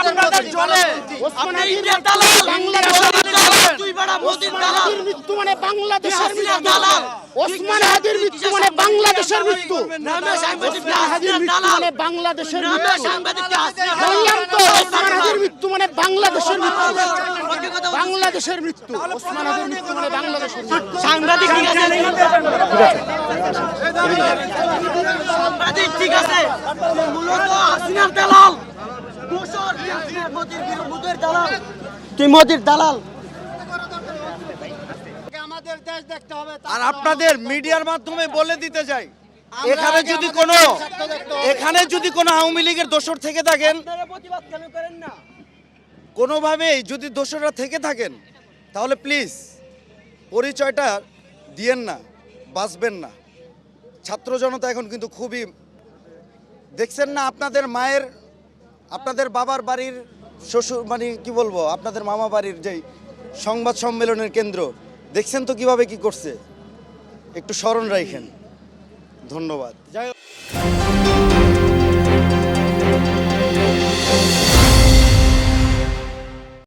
আপনাদের চলে আপনি ইন্ডিয়ার দালাল মোদির দালাল তুই বড় মোদির দালাল মৃত্যু মানে বাংলাদেশের মৃত্যু। দালাল। ওসমান হাদির মৃত্যু মানে বাংলাদেশের মৃত্যু। ওসমান হাদির মৃত্যু মানে বাংলাদেশের মৃত্যু। ওসমান হাদির মৃত্যু মানে বাংলাদেশের মৃত্যু। বাংলাদেশের মৃত্যু। ওসমান হাদির মৃত্যু মানে বাংলাদেশের সাংবাদিক ঠিক আছে? সাংবাদিক ঠিক আছে? মূলত হাসিনার দালাল। তুই মোদির বিরু- মোদির দালাল তুই মোদির দালাল আর আপনাদের মিডিয়ার মাধ্যমে বলে দিতে চাই। এখানে যদি কোনো এখানে যদি কোনো আওয়ামী লীগের দোষর থেকে থাকেন আপনারা প্রতিবাদ কেন করেন না? কোনোভাবেই যদি দোষররা থেকে থাকেন তাহলে প্লিজ পরিচয়টা দিয়েন না বাঁচবেন না। ছাত্র জনতা এখন কিন্তু খুবই দেখছেন না আপনাদের মায়ের আপনাদের বাবার বাড়ির শ্বশুর মানে কি বলব আপনাদের মামা বাড়ির যেই সংবাদ সম্মেলনের কেন্দ্র দেখছেন তো কীভাবে কি করছে? একটু স্মরণ রাখেন ধন্যবাদ। যাই